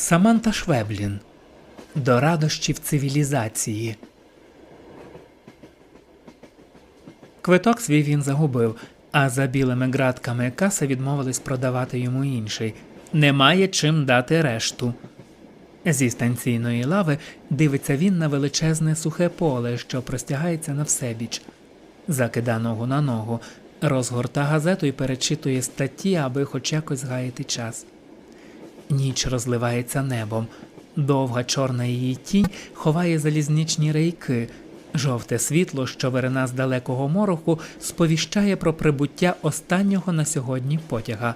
Саманта Швеблін До радощів цивілізації. Квиток свій він загубив, а за білими ґратками каса відмовились продавати йому інший. Немає чим дати решту. Зі станційної лави дивиться він на величезне сухе поле, що простягається на всебіч. Закида ногу на ногу, розгорта газету і перечитує статті, аби хоч якось гаяти час. Ніч розливається небом. Довга чорна її тінь ховає залізничні рейки. Жовте світло, що вирина з далекого мороху, сповіщає про прибуття останнього на сьогодні потяга.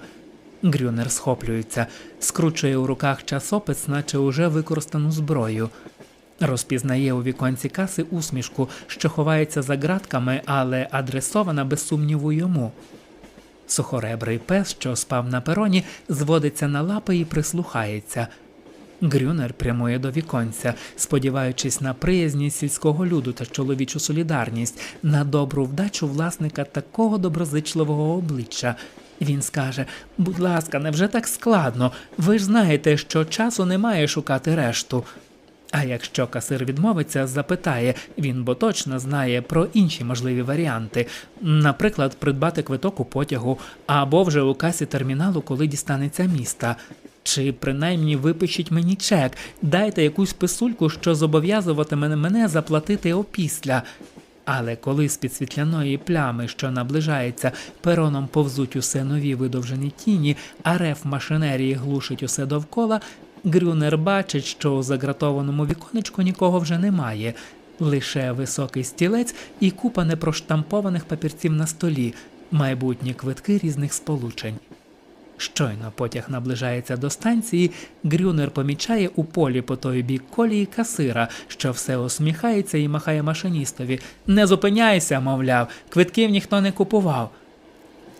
Грюнер схоплюється, скручує у руках часопис, наче уже використану зброю. Розпізнає у віконці каси усмішку, що ховається за ґратками, але адресована без сумніву йому. Сухоребрий пес, що спав на пероні, зводиться на лапи і прислухається. Грюнер прямує до віконця, сподіваючись на приязність сільського люду та чоловічу солідарність, на добру вдачу власника такого доброзичливого обличчя. Він скаже: Будь ласка, невже так складно? Ви ж знаєте, що часу немає шукати решту. А якщо касир відмовиться, запитає, він бо точно знає про інші можливі варіанти, наприклад, придбати квиток у потягу або вже у касі терміналу, коли дістанеться міста. Чи принаймні випишіть мені чек, дайте якусь писульку, що зобов'язуватиме мене заплатити опісля. Але коли з під світляної плями, що наближається, пероном повзуть усе нові видовжені тіні, а рев машинерії глушить усе довкола, Грюнер бачить, що у загратованому віконечку нікого вже немає, лише високий стілець і купа непроштампованих папірців на столі, майбутні квитки різних сполучень. Щойно потяг наближається до станції, Грюнер помічає у полі по той бік колії касира, що все усміхається і махає машиністові. Не зупиняйся, мовляв, квитків ніхто не купував.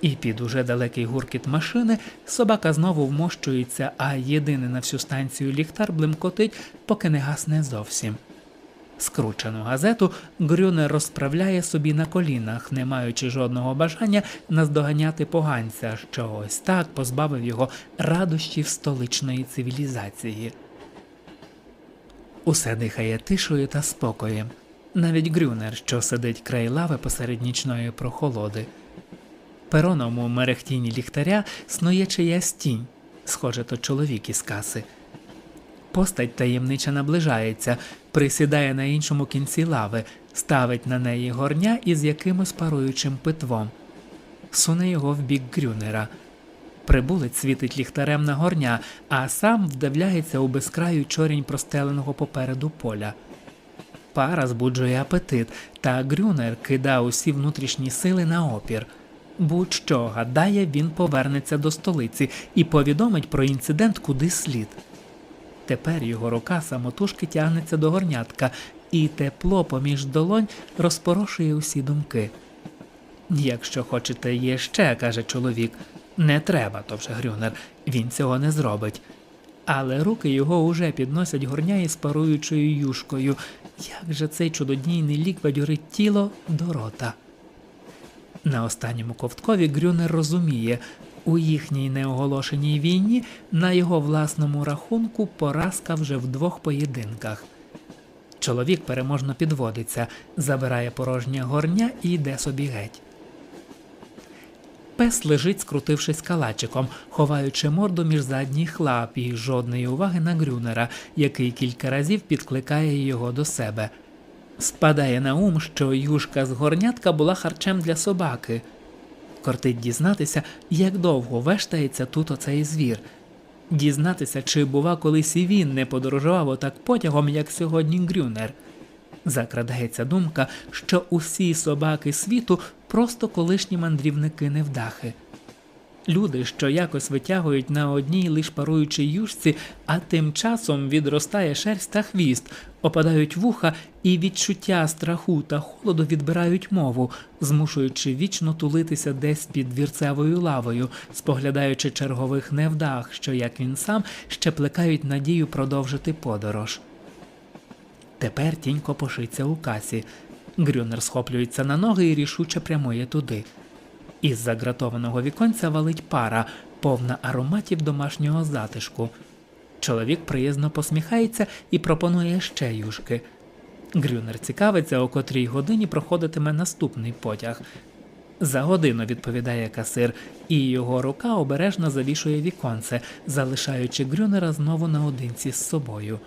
І під уже далекий гуркіт машини собака знову вмощується, а єдиний на всю станцію ліхтар блимкотить, поки не гасне зовсім. Скручену газету Грюнер розправляє собі на колінах, не маючи жодного бажання наздоганяти поганця, що ось так позбавив його радощів столичної цивілізації. Усе дихає тишою та спокоєм. Навіть Грюнер, що сидить край лави посеред нічної прохолоди. Пероном у мерехтінні ліхтаря снує чиясь тінь, схоже, то чоловік із каси. Постать таємниче наближається, присідає на іншому кінці лави, ставить на неї горня із якимось паруючим питвом, суне його в бік Грюнера. Прибулець світить ліхтарем на горня, а сам вдивляється у безкраю чорінь простеленого попереду поля. Пара збуджує апетит, та Грюнер кида усі внутрішні сили на опір. Будь-що гадає, він повернеться до столиці і повідомить про інцидент куди слід. Тепер його рука самотужки тягнеться до горнятка, і тепло поміж долонь розпорошує усі думки. Якщо хочете є ще, каже чоловік, не треба, то вже Грюнер, він цього не зробить. Але руки його уже підносять горня із паруючою юшкою. Як же цей чудодійний лік бадьорить тіло до рота? На останньому ковткові Грюнер розуміє, у їхній неоголошеній війні на його власному рахунку поразка вже в двох поєдинках. Чоловік переможно підводиться, забирає порожнє горня і йде собі геть. Пес лежить, скрутившись калачиком, ховаючи морду між задніх лап і жодної уваги на Грюнера, який кілька разів підкликає його до себе. Спадає на ум, що юшка з горнятка була харчем для собаки. Кортить дізнатися, як довго вештається тут оцей звір. Дізнатися, чи, бува, колись і він не подорожував отак потягом, як сьогодні Грюнер. Закрадається думка, що усі собаки світу просто колишні мандрівники невдахи. Люди, що якось витягують на одній лиш паруючій юшці, а тим часом відростає шерсть та хвіст, опадають вуха і відчуття страху та холоду відбирають мову, змушуючи вічно тулитися десь під двірцевою лавою, споглядаючи чергових невдах, що, як він сам, ще плекають надію продовжити подорож. Тепер тінь копошиться у касі. Грюнер схоплюється на ноги і рішуче прямує туди. Із загратованого віконця валить пара, повна ароматів домашнього затишку. Чоловік приязно посміхається і пропонує ще юшки. Грюнер цікавиться, о котрій годині проходитиме наступний потяг. За годину відповідає касир, і його рука обережно завішує віконце, залишаючи Грюнера знову наодинці з собою.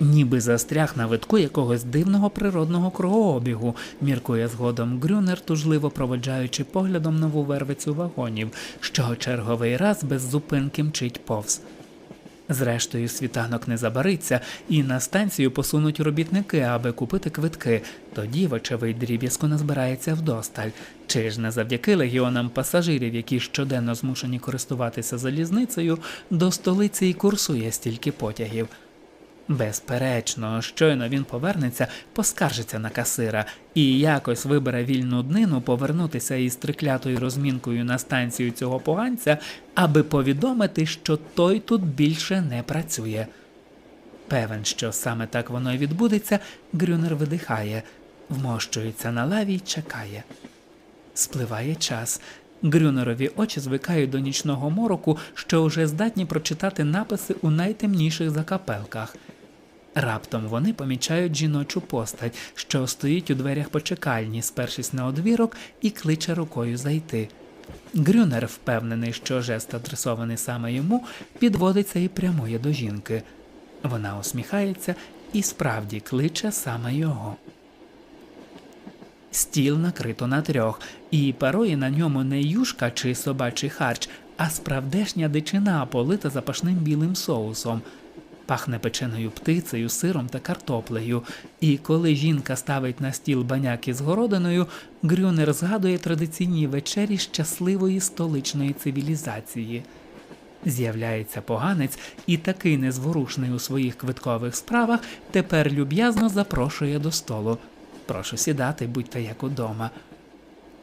Ніби застряг на витку якогось дивного природного кругообігу, міркує згодом Грюнер, тужливо проводжаючи поглядом нову вервицю вагонів, що черговий раз без зупинки мчить повз. Зрештою, світанок не забариться, і на станцію посунуть робітники, аби купити квитки. Тоді, вочевидь, дріб'язку назбирається вдосталь. Чи ж не завдяки легіонам пасажирів, які щоденно змушені користуватися залізницею, до столиці і курсує стільки потягів. Безперечно, щойно він повернеться, поскаржиться на касира і якось вибере вільну днину повернутися із триклятою розмінкою на станцію цього поганця, аби повідомити, що той тут більше не працює. Певен, що саме так воно й відбудеться, Грюнер видихає, вмощується на лаві й чекає. Спливає час. Грюнерові очі звикають до нічного мороку, що вже здатні прочитати написи у найтемніших закапелках. Раптом вони помічають жіночу постать, що стоїть у дверях почекальні, спершись на одвірок, і кличе рукою зайти. Грюнер, впевнений, що жест адресований саме йому, підводиться і прямує до жінки. Вона усміхається і справді кличе саме його. Стіл накрито на трьох, і парує на ньому не юшка чи собачий харч, а справдешня дичина, полита запашним білим соусом. Пахне печеною птицею, сиром та картоплею, і коли жінка ставить на стіл баняки з городиною, Грюнер згадує традиційні вечері щасливої столичної цивілізації. З'являється поганець і такий незворушний у своїх квиткових справах тепер люб'язно запрошує до столу. Прошу сідати, будьте як удома.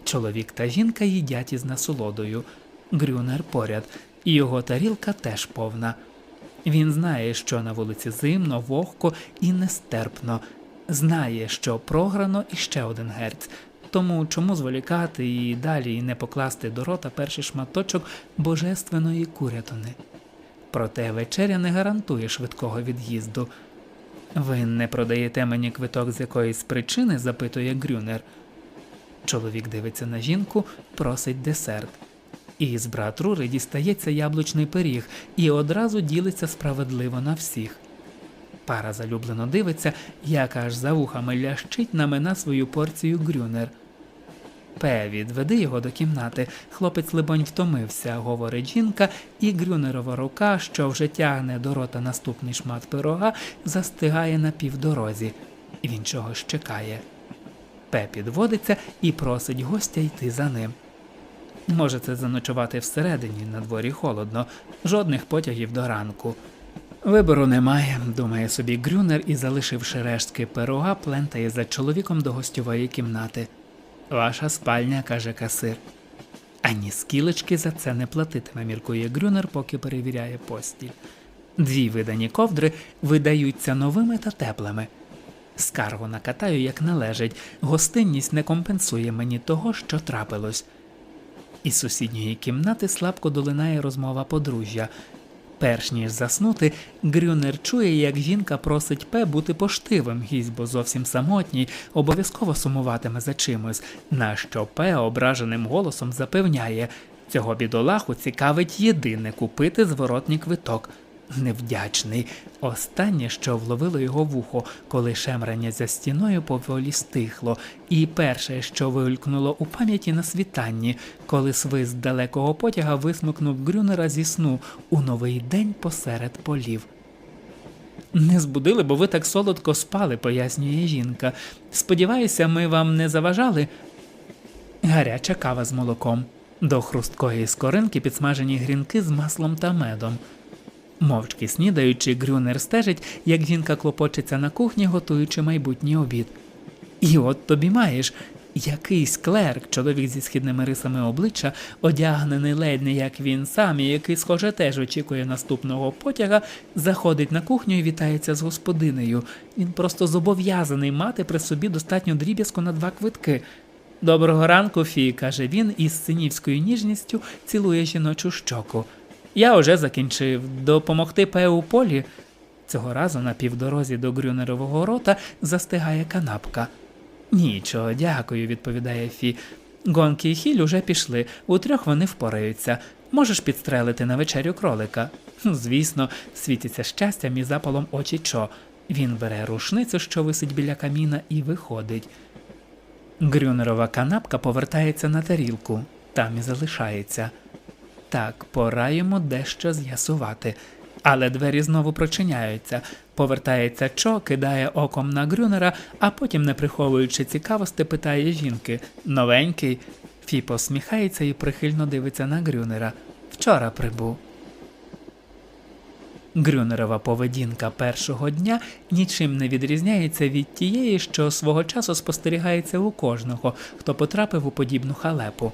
Чоловік та жінка їдять із насолодою. Грюнер поряд, і його тарілка теж повна. Він знає, що на вулиці зимно, вогко і нестерпно. Знає, що програно іще один герць. Тому чому зволікати і далі не покласти до рота перший шматочок божественної курятини? Проте вечеря не гарантує швидкого від'їзду. Ви не продаєте мені квиток з якоїсь причини? запитує Грюнер. Чоловік дивиться на жінку, просить десерт. Із брат Рури дістається яблучний пиріг і одразу ділиться справедливо на всіх. Пара залюблено дивиться, як аж за вухами лящить намина свою порцію Грюнер. Пе, відведи його до кімнати. Хлопець, либонь, втомився, говорить жінка, і Грюнерова рука, що вже тягне до рота наступний шмат пирога, застигає на півдорозі. Він чогось чекає. Пе підводиться і просить гостя йти за ним. Можете заночувати всередині, на дворі холодно, жодних потягів до ранку. Вибору немає, думає собі Грюнер і, залишивши рештки пирога, плентає за чоловіком до гостьової кімнати. Ваша спальня, каже касир. Ані скілечки за це не платитиме, міркує Грюнер, поки перевіряє постіль. Дві видані ковдри видаються новими та теплими. Скаргу накатаю, як належить, гостинність не компенсує мені того, що трапилось. Із сусідньої кімнати слабко долинає розмова подружжя. Перш ніж заснути, Грюнер чує, як жінка просить Пе бути поштивим, гість, бо зовсім самотній, обов'язково сумуватиме за чимось, на що Пе ображеним голосом запевняє, цього бідолаху цікавить єдине купити зворотній квиток. Невдячний. Останнє, що вловило його вухо, коли шемрання за стіною поволі стихло, і перше, що вигулькнуло у пам'яті на світанні, коли свист далекого потяга висмикнув Грюнера зі сну у новий день посеред полів. Не збудили, бо ви так солодко спали, пояснює жінка. Сподіваюся, ми вам не заважали. Гаряча кава з молоком. До хрусткої скоринки підсмажені грінки з маслом та медом. Мовчки снідаючи, Грюнер стежить, як жінка клопочеться на кухні, готуючи майбутній обід. І от тобі маєш. Якийсь клерк, чоловік зі східними рисами обличчя, одягнений ледь не як він сам, і який, схоже, теж очікує наступного потяга, заходить на кухню і вітається з господинею. Він просто зобов'язаний мати при собі достатньо дріб'язку на два квитки. Доброго ранку, Фі, каже він і з синівською ніжністю цілує жіночу щоку. Я уже закінчив. Допомогти Пе у полі. Цього разу на півдорозі до Грюнерового рота застигає канапка. Нічого, дякую, відповідає Фі. Гонки і хіль уже пішли, утрьох вони впораються. Можеш підстрелити на вечерю кролика. Звісно, світяться щастям і запалом очі Чо. Він бере рушницю, що висить біля каміна, і виходить. Грюнерова канапка повертається на тарілку, там і залишається. Так, пора йому дещо з'ясувати. Але двері знову прочиняються. Повертається Чо, кидає оком на Грюнера, а потім, не приховуючи цікавості, питає жінки Новенький. Фі посміхається і прихильно дивиться на Грюнера. Вчора прибув. Грюнерова поведінка першого дня нічим не відрізняється від тієї, що свого часу спостерігається у кожного, хто потрапив у подібну халепу.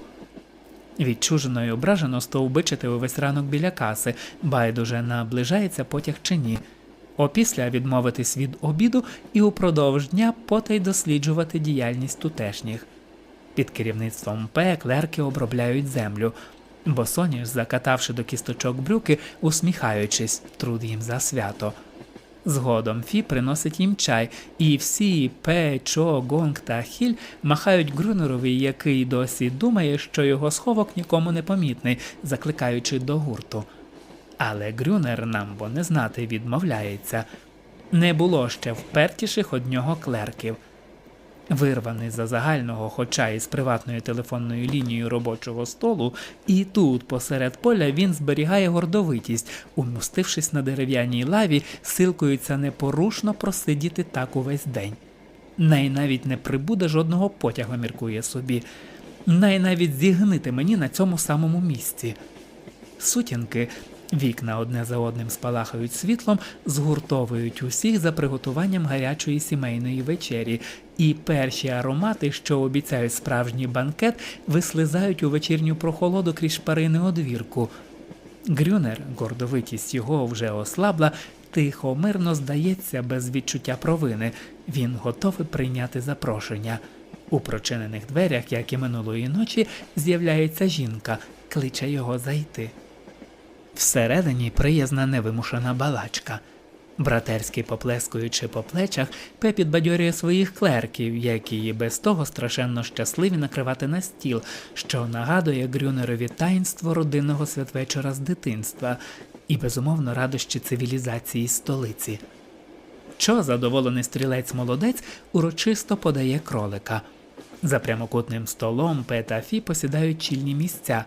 Відчужено й ображено стовбичити увесь ранок біля каси, байдуже наближається потяг чи ні. Опісля відмовитись від обіду і упродовж дня потай досліджувати діяльність тутешніх. Під керівництвом П клерки обробляють землю. Босоніж, закатавши до кісточок брюки, усміхаючись, труд їм за свято. Згодом Фі приносить їм чай, і всі Пе, Чо, Гонг та Хіль махають Грунерові, який досі думає, що його сховок нікому не помітний, закликаючи до гурту. Але Грюнер нам бо не знати відмовляється. Не було ще впертіших од нього клерків. Вирваний за загального, хоча і з приватною телефонною лінією робочого столу, і тут, посеред поля, він зберігає гордовитість, умостившись на дерев'яній лаві, силкується непорушно просидіти так увесь день. Най навіть не прибуде жодного потяга, міркує собі. Най навіть зігнити мені на цьому самому місці. Сутінки, вікна одне за одним спалахають світлом, згуртовують усіх за приготуванням гарячої сімейної вечері, і перші аромати, що обіцяють справжній банкет, вислизають у вечірню прохолоду крізь шпарини одвірку. Грюнер, гордовитість його вже ослабла, тихо, мирно здається, без відчуття провини. Він готовий прийняти запрошення. У прочинених дверях, як і минулої ночі, з'являється жінка, кличе його зайти. Всередині приязна невимушена балачка. Братерськи поплескуючи по плечах, Пе підбадьорює своїх клерків, які і без того страшенно щасливі накривати на стіл, що нагадує Грюнерові таїнство родинного святвечора з дитинства і безумовно радощі цивілізації столиці. Чо задоволений стрілець молодець урочисто подає кролика. За прямокутним столом Пе та Фі посідають чільні місця.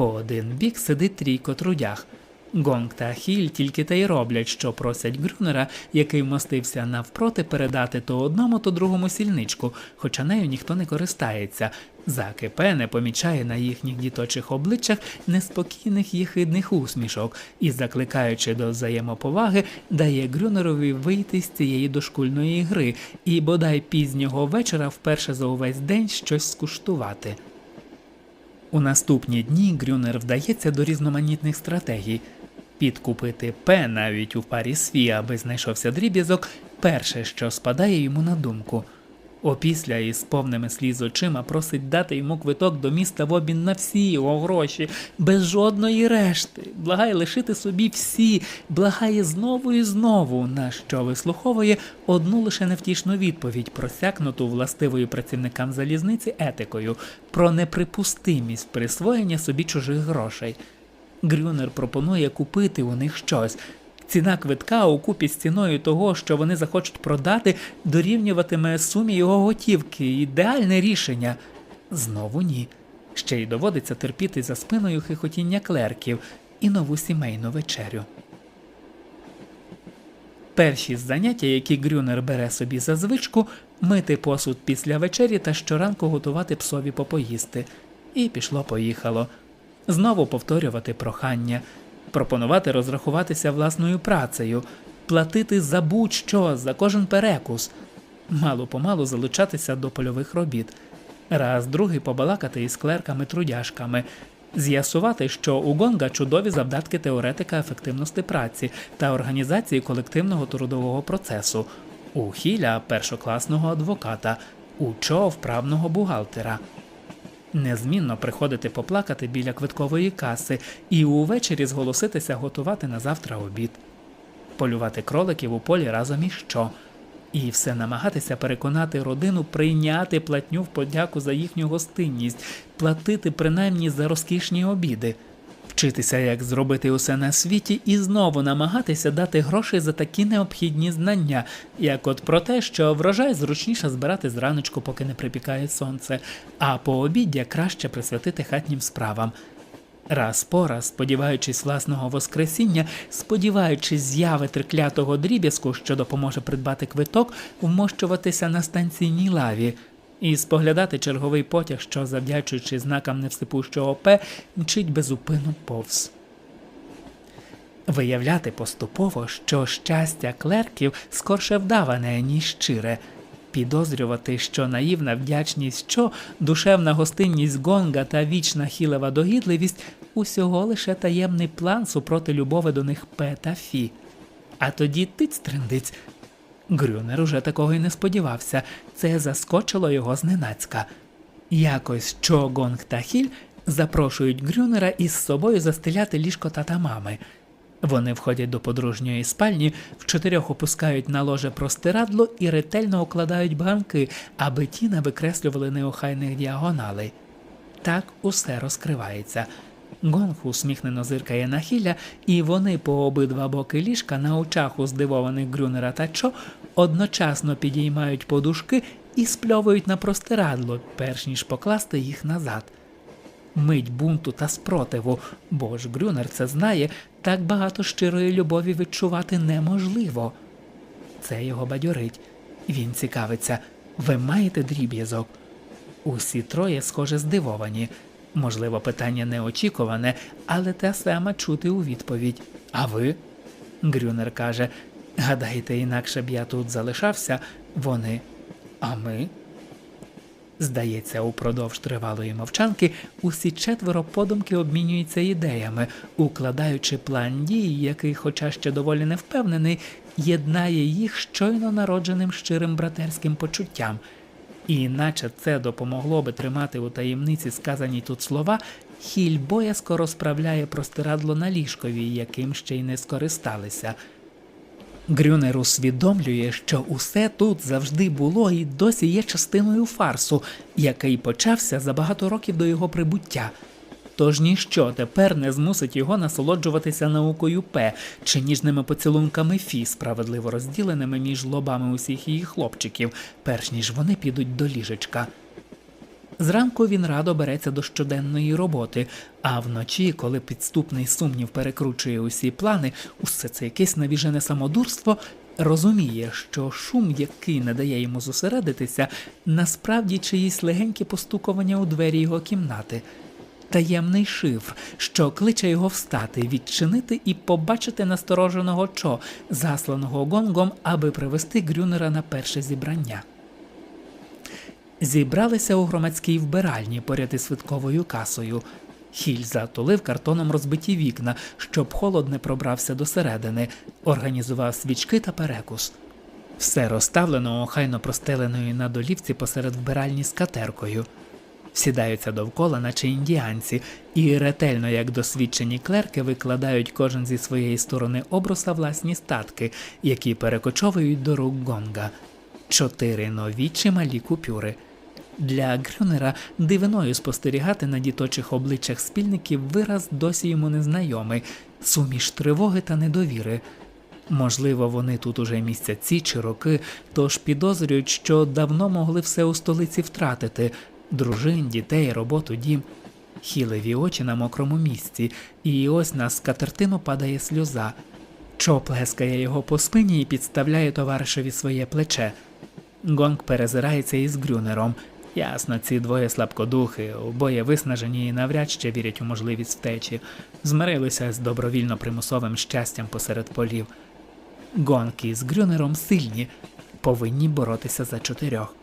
По один бік сидить трійко трудях. Гонг та Хіль тільки те й роблять, що просять Грюнера, який вмостився навпроти, передати то одному, то другому сільничку, хоча нею ніхто не користається. Заки Пе не помічає на їхніх діточих обличчях неспокійних їхидних усмішок і, закликаючи до взаємоповаги, дає Грюнерові вийти з цієї дошкульної гри і бодай пізнього вечора вперше за увесь день щось скуштувати. У наступні дні Грюнер вдається до різноманітних стратегій. Підкупити П навіть у парі сві, аби знайшовся дріб'язок, перше, що спадає йому на думку. Опісля із повними сліз очима просить дати йому квиток до міста в обмін на всі його гроші, без жодної решти. Благає лишити собі всі, благає знову і знову, на що вислуховує одну лише невтішну відповідь, просякнуту властивою працівникам залізниці етикою про неприпустимість присвоєння собі чужих грошей. Грюнер пропонує купити у них щось. Ціна квитка у купі з ціною того, що вони захочуть продати, дорівнюватиме сумі його готівки. Ідеальне рішення. Знову ні. Ще й доводиться терпіти за спиною хихотіння клерків і нову сімейну вечерю. Перші заняття, які Грюнер бере собі за звичку, мити посуд після вечері та щоранку готувати псові попоїсти. І пішло-поїхало. Знову повторювати прохання, пропонувати розрахуватися власною працею, платити за будь-що, за кожен перекус, мало помалу залучатися до польових робіт, раз другий побалакати із клерками-трудяшками, з'ясувати, що у Гонга чудові завдатки теоретика ефективності праці та організації колективного трудового процесу, у Хіля першокласного адвоката, у Чо вправного бухгалтера. Незмінно приходити поплакати біля квиткової каси і увечері зголоситися готувати на завтра обід, полювати кроликів у полі разом із що. І все намагатися переконати родину прийняти платню в подяку за їхню гостинність, платити принаймні за розкішні обіди, вчитися, як зробити усе на світі, і знову намагатися дати гроші за такі необхідні знання, як от про те, що врожай зручніше збирати зраночку, поки не припікає сонце, а по обіддя краще присвятити хатнім справам. Раз по раз, сподіваючись власного воскресіння, сподіваючись зяви триклятого дріб'язку, що допоможе придбати квиток, вмощуватися на станційній лаві і споглядати черговий потяг, що, завдячуючи знакам невсипущого П, мчить безупину повз. Виявляти поступово, що щастя клерків скорше вдаване, ніж щире. Підозрювати, що наївна вдячність, що душевна гостинність гонга та вічна хілева догідливість усього лише таємний план супроти любови до них П та Фі. А тоді тиць триндиць. Грюнер уже такого й не сподівався, це заскочило його зненацька. Якось Чо Гонг та Хіль запрошують Грюнера із собою застеляти ліжко тата мами. Вони входять до подружньої спальні, в чотирьох опускають на ложе простирадло і ретельно укладають банки, аби ті не викреслювали неохайних діагоналей. Так усе розкривається. Гонг усміхнено зиркає на хіля, і вони по обидва боки ліжка на очах у здивованих Грюнера та Чо одночасно підіймають подушки і спльовують на простирадло, перш ніж покласти їх назад. Мить бунту та спротиву, бо ж Грюнер це знає, так багато щирої любові відчувати неможливо. Це його бадьорить. Він цікавиться. Ви маєте дріб'язок? Усі троє, схоже, здивовані. Можливо, питання неочікуване, але те саме чути у відповідь. А ви? Грюнер каже. Гадаєте, інакше б я тут залишався? Вони. А ми? Здається, упродовж тривалої мовчанки усі четверо подумки обмінюються ідеями, укладаючи план дій, який, хоча ще доволі невпевнений, єднає їх щойно народженим щирим братерським почуттям. І наче це допомогло би тримати у таємниці сказані тут слова, хіль боязко розправляє простирадло на ліжкові, яким ще й не скористалися. Грюнер усвідомлює, що усе тут завжди було і досі є частиною фарсу, який почався за багато років до його прибуття. Тож ніщо тепер не змусить його насолоджуватися наукою П чи ніжними поцілунками Фі, справедливо розділеними між лобами усіх її хлопчиків, перш ніж вони підуть до ліжечка. Зранку він радо береться до щоденної роботи, а вночі, коли підступний сумнів перекручує усі плани, усе це якесь навіжене самодурство, розуміє, що шум, який не дає йому зосередитися, насправді чиїсь легенькі постукування у двері його кімнати. Таємний шифр, що кличе його встати, відчинити і побачити настороженого чо, засланого гонгом, аби привести Грюнера на перше зібрання. Зібралися у громадській вбиральні поряд із свитковою касою. Хіль затулив картоном розбиті вікна, щоб холод не пробрався досередини, організував свічки та перекус. Все розставлено охайно простеленою на долівці посеред вбиральні з катеркою. Сідаються довкола, наче індіанці, і ретельно, як досвідчені клерки, викладають кожен зі своєї сторони обруса власні статки, які перекочовують до рук гонга. Чотири нові чималі купюри. Для Грюнера дивиною спостерігати на діточих обличчях спільників вираз досі йому незнайомий, суміш тривоги та недовіри. Можливо, вони тут уже місяці чи роки, тож підозрюють, що давно могли все у столиці втратити дружин, дітей, роботу, дім. Хілеві очі на мокрому місці, і ось на скатертину падає сльоза. Чо плескає його по спині і підставляє товаришеві своє плече. Гонг перезирається із Грюнером. Ясно, ці двоє слабкодухи, обоє виснажені і навряд ще вірять у можливість втечі, змирилися з добровільно примусовим щастям посеред полів. Гонки з Грюнером сильні, повинні боротися за чотирьох.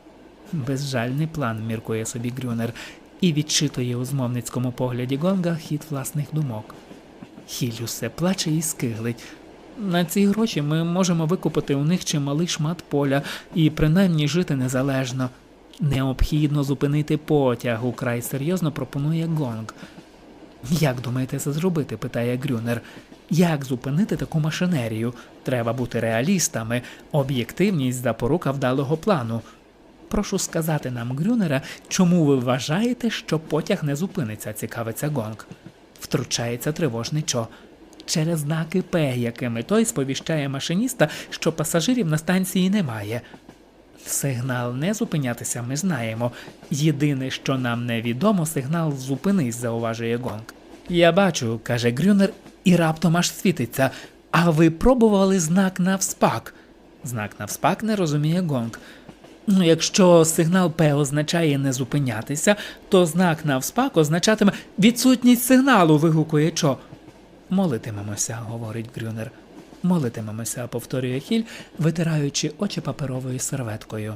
Безжальний план, міркує собі Грюнер, і відчитує у змовницькому погляді Гонга хід власних думок. Хіль усе плаче і скиглить. На ці гроші ми можемо викупити у них чималий шмат поля і принаймні жити незалежно. Необхідно зупинити потяг, украй серйозно пропонує Гонг. Як думаєте це зробити? питає Грюнер. Як зупинити таку машинерію? Треба бути реалістами, об'єктивність запорука вдалого плану. Прошу сказати нам, Грюнера, чому ви вважаєте, що потяг не зупиниться, цікавиться Гонг. Втручається тривожний чо. Через знаки П, якими той сповіщає машиніста, що пасажирів на станції немає. Сигнал не зупинятися ми знаємо. Єдине, що нам невідомо, сигнал зупинись, зауважує Гонг. Я бачу, каже Грюнер, і раптом аж світиться. А ви пробували знак навспак? Знак навспак не розуміє Гонг. Ну, якщо сигнал П означає не зупинятися, то знак навспак означатиме відсутність сигналу, вигукує Чо. Молитимемося, говорить Грюнер. Молитимемося, повторює Хіль, витираючи очі паперовою серветкою.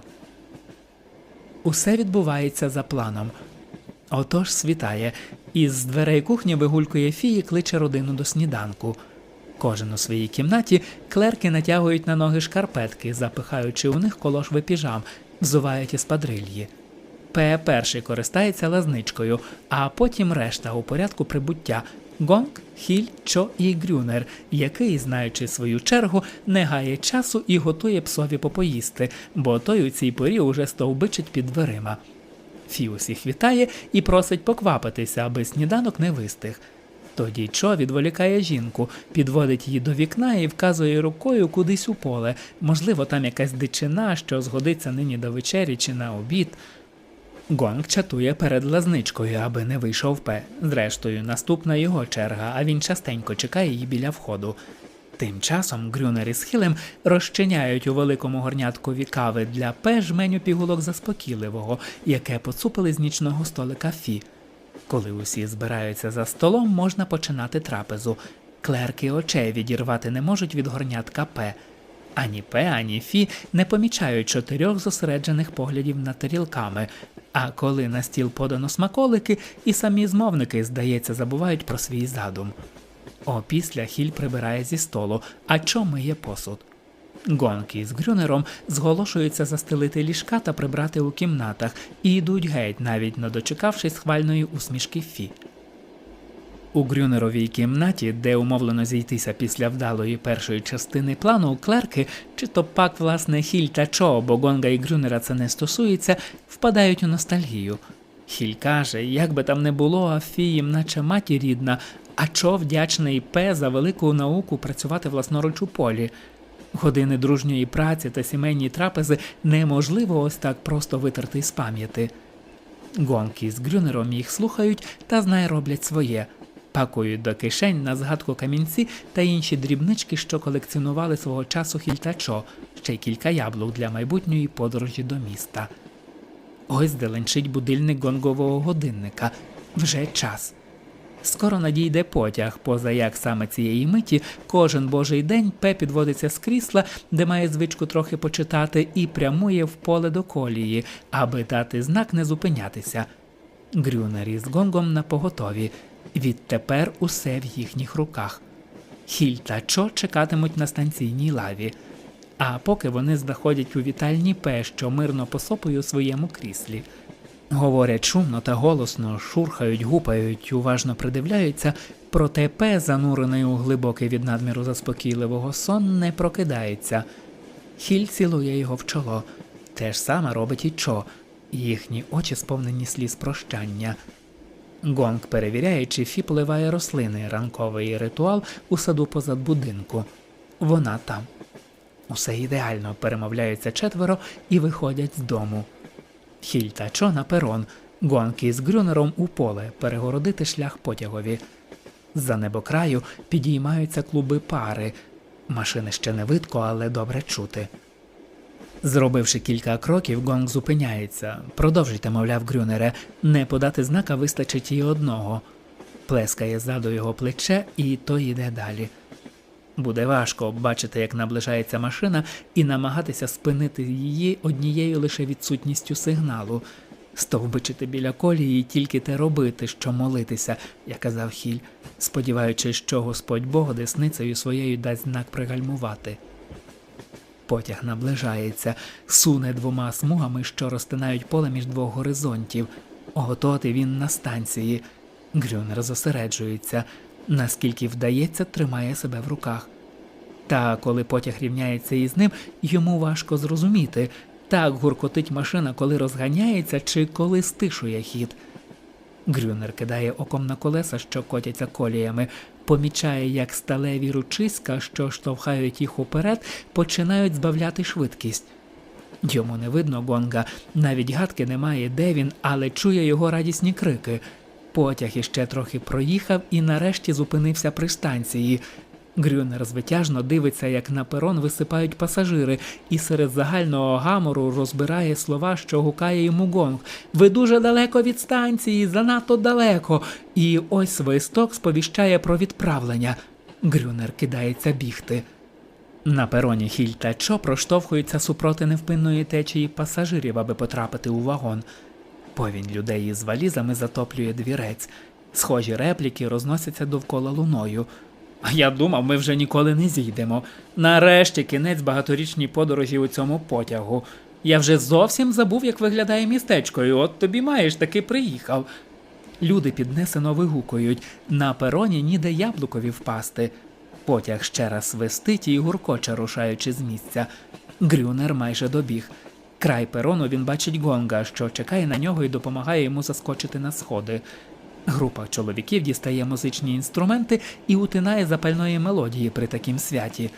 Усе відбувається за планом. Отож світає, із дверей кухні вигулькує фі і кличе родину до сніданку. Кожен у своїй кімнаті клерки натягують на ноги шкарпетки, запихаючи у них колошви піжам, взувають із падрильї. П перший користається лазничкою, а потім решта у порядку прибуття Гонг, Хіль, Чо і Грюнер, який, знаючи свою чергу, не гає часу і готує псові попоїсти, бо той у цій порі уже стовбичить під дверима. Фі усіх вітає і просить поквапитися, аби сніданок не вистиг. Тоді Чо відволікає жінку, підводить її до вікна і вказує рукою кудись у поле. Можливо, там якась дичина, що згодиться нині до вечері чи на обід. Гонг чатує перед лазничкою, аби не вийшов Пе. Зрештою, наступна його черга, а він частенько чекає її біля входу. Тим часом Грюнер із Хілем розчиняють у великому горняткові кави для Пе жменю пігулок заспокійливого, яке поцупили з нічного столика Фі. Коли усі збираються за столом, можна починати трапезу. Клерки очей відірвати не можуть від горнятка П. Ані П, ані Фі не помічають чотирьох зосереджених поглядів над тарілками. А коли на стіл подано смаколики, і самі змовники, здається, забувають про свій задум. Опісля Хіль прибирає зі столу, а чо миє посуд. Гонки з Грюнером зголошуються застелити ліжка та прибрати у кімнатах і йдуть геть, навіть не дочекавшись хвальної усмішки Фі. У Грюнеровій кімнаті, де умовлено зійтися після вдалої першої частини плану, клерки, чи то пак власне Хіль та Чо, бо Гонга і Грюнера це не стосується, впадають у ностальгію. Хіль каже, як би там не було, а Фі їм наче маті рідна, а Чо вдячний Пе за велику науку працювати власноруч у полі. Години дружньої праці та сімейні трапези неможливо ось так просто витерти з пам'яті. Гонки з Грюнером їх слухають та знай роблять своє. Пакують до кишень на згадку камінці та інші дрібнички, що колекціонували свого часу хільтачо, ще й кілька яблук для майбутньої подорожі до міста. Ось деленчить будильник гонгового годинника. Вже час. Скоро надійде потяг, поза як саме цієї миті кожен божий день Пе підводиться з крісла, де має звичку трохи почитати, і прямує в поле до колії, аби дати знак не зупинятися. Грюнер із гонгом на поготові. Відтепер усе в їхніх руках. Хіль та Чо чекатимуть на станційній лаві. А поки вони знаходять у вітальні Пе, що мирно посопує у своєму кріслі. Говорять шумно та голосно, шурхають, гупають, уважно придивляються, проте Пе, занурений у глибокий від надміру заспокійливого сон, не прокидається. Хіль цілує його в чоло. Те ж саме робить і Чо. Їхні очі сповнені сліз прощання. Гонг перевіряє, чи Фі поливає рослини, ранковий ритуал у саду позад будинку. Вона там. Усе ідеально перемовляються четверо і виходять з дому. Хіль та Чо на перон, гонки з Грюнером у поле перегородити шлях потягові. За небокраю підіймаються клуби пари. Машини ще не видко, але добре чути. Зробивши кілька кроків, гонг зупиняється. Продовжуйте, мовляв, Грюнере, не подати знака вистачить і одного. Плескає ззаду його плече, і той йде далі. Буде важко бачити, як наближається машина, і намагатися спинити її однією лише відсутністю сигналу. Стовбичити біля колії і тільки те робити, що молитися, як казав Хіль, сподіваючись, що Господь Бог десницею своєю дасть знак пригальмувати. Потяг наближається, суне двома смугами, що розтинають поле між двох горизонтів. Гототи він на станції. Грюнер зосереджується, наскільки вдається, тримає себе в руках. Та коли потяг рівняється із ним, йому важко зрозуміти, так гуркотить машина, коли розганяється чи коли стишує хід. Грюнер кидає оком на колеса, що котяться коліями, помічає, як сталеві ручиська, що штовхають їх уперед, починають збавляти швидкість. Йому не видно гонга, навіть гадки немає, де він, але чує його радісні крики. Потяг іще трохи проїхав і нарешті зупинився при станції. Грюнер звитяжно дивиться, як на перон висипають пасажири, і серед загального гамору розбирає слова, що гукає йому гонг. Ви дуже далеко від станції, занадто далеко. І ось свисток сповіщає про відправлення. Грюнер кидається бігти. На пероні Хіль та Чо проштовхуються супроти невпинної течії пасажирів, аби потрапити у вагон. Повінь людей із валізами затоплює двірець. Схожі репліки розносяться довкола луною. А я думав, ми вже ніколи не зійдемо. Нарешті кінець багаторічній подорожі у цьому потягу. Я вже зовсім забув, як виглядає містечко, і от тобі маєш таки приїхав. Люди піднесено вигукують на пероні ніде яблукові впасти. Потяг ще раз свистить і гуркоче, рушаючи з місця. Грюнер майже добіг. Край перону він бачить гонга, що чекає на нього і допомагає йому заскочити на сходи. Група чоловіків дістає музичні інструменти і утинає запальної мелодії при такім святі.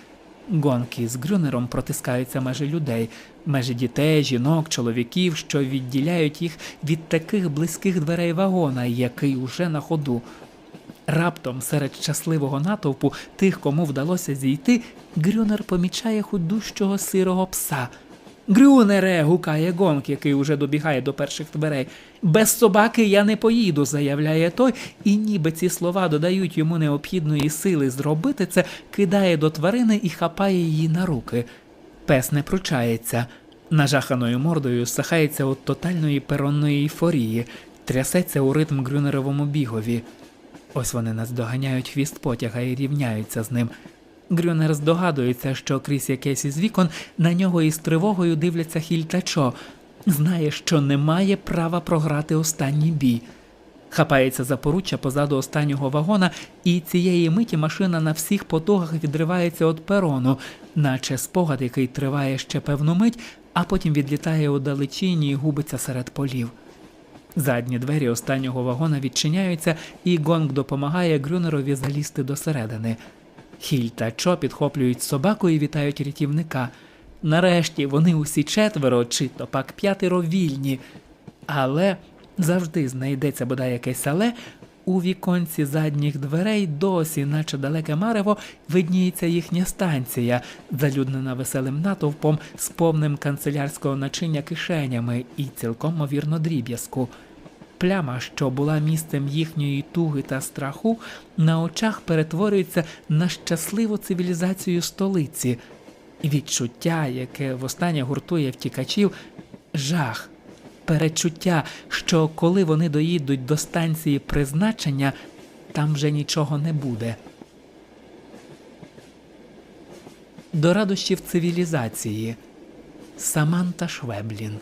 Гонки з Грюнером протискаються межі людей, межі дітей, жінок, чоловіків, що відділяють їх від таких близьких дверей вагона, який уже на ходу. Раптом серед щасливого натовпу тих, кому вдалося зійти, Грюнер помічає худущого сирого пса. Грюнере. гукає гонк, який уже добігає до перших дверей. Без собаки я не поїду, заявляє той, і ніби ці слова додають йому необхідної сили зробити це, кидає до тварини і хапає її на руки. Пес не пручається. Нажаханою мордою сахається від тотальної перонної ейфорії, трясеться у ритм Грюнеровому бігові. Ось вони наздоганяють хвіст потяга і рівняються з ним. Грюнер здогадується, що крізь якесь із вікон на нього із тривогою дивляться Хіль. Знає, що не має права програти останній бій. Хапається за поруччя позаду останнього вагона, і цієї миті машина на всіх потугах відривається від перону, наче спогад, який триває ще певну мить, а потім відлітає у далечині і губиться серед полів. Задні двері останнього вагона відчиняються, і гонг допомагає Грюнерові залізти досередини. Хіль та Чо підхоплюють собаку і вітають рятівника. Нарешті вони усі четверо, чи то пак п'ятеро вільні. Але завжди знайдеться бодай якесь але. У віконці задніх дверей досі, наче далеке марево, видніється їхня станція, залюднена веселим натовпом з повним канцелярського начиння кишенями і цілком мовірно дріб'язку. Пляма, що була місцем їхньої туги та страху, на очах перетворюється на щасливу цивілізацію столиці. Відчуття, яке востаннє гуртує втікачів, жах, перечуття, що коли вони доїдуть до станції призначення, там вже нічого не буде. До радощів цивілізації Саманта Швеблін